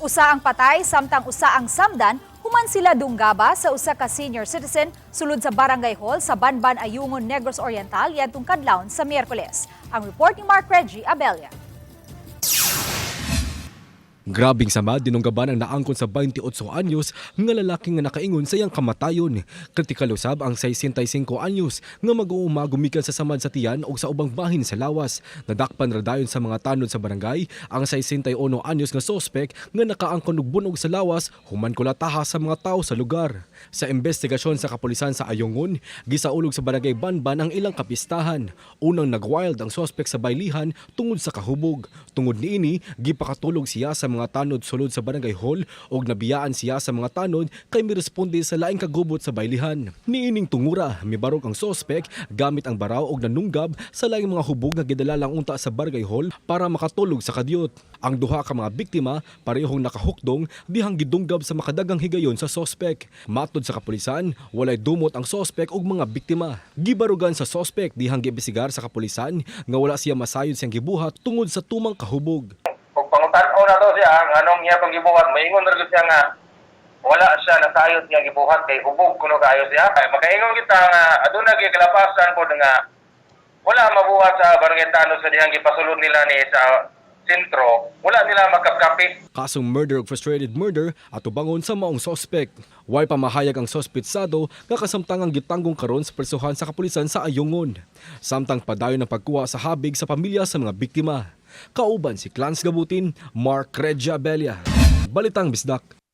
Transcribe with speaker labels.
Speaker 1: Usa ang patay samtang usa ang samdan human sila dunggaba sa usa ka senior citizen sulod sa Barangay Hall sa Banban Ayungon Negros Oriental yadtong kadlawon sa Miyerkules. Ang report ni Mark Reggie Abelia.
Speaker 2: Grabing sama dinunggaban ang naangkon sa 28 anyos nga lalaki nga nakaingon sa iyang kamatayon. Kritikal usab ang 65 anyos nga mag-uuma gumikan sa samad sa tiyan o sa ubang bahin sa lawas. Nadakpan ra dayon sa mga tanod sa barangay ang 61 anyos nga sospek nga nakaangkon og bunog sa lawas human kulataha sa mga tao sa lugar. Sa investigasyon sa kapulisan sa Ayungon, gisaulog sa barangay Banban ang ilang kapistahan. Unang nagwild ang sospek sa baylihan tungod sa kahubog. Tungod niini, gipakatulog siya sa mga tanod sulod sa barangay hall og nabiyaan siya sa mga tanod kay miresponde sa laing kagubot sa baylihan. Niining tungura, mibarog ang sospek gamit ang baraw og nanunggab sa laing mga hubog nga gidala lang unta sa barangay hall para makatulog sa kadyot. Ang duha ka mga biktima parehong nakahukdong dihang gidunggab sa makadagang higayon sa sospek. Matod sa kapulisan, walay dumot ang sospek og mga biktima. Gibarugan sa sospek dihang gibisigar sa kapulisan nga wala siya masayod siyang gibuhat tungod sa tumang kahubog.
Speaker 3: Pangutanaw na to siya, ang anong iya pang gibuhat, maingon na siya nga, wala siya nasayot niya gibuhat kay hubog kuno kayo siya. Kaya makaingon kita nga, adun na gigalapasan ko nga, wala mabuhat sa barangay Tano sa dihang gipasulod nila ni sa sentro, wala nila magkapkapi.
Speaker 2: kasong murder ug frustrated murder at ubangon sa maong sospek. Way pamahayag ang sospetsado nga kasamtangang gitanggong karon sa persuhan sa kapulisan sa Ayungon. Samtang padayon ng pagkuha sa habig sa pamilya sa mga biktima. Kauban si Clans Gabutin, Mark Regia Belia. Balitang Bisdak.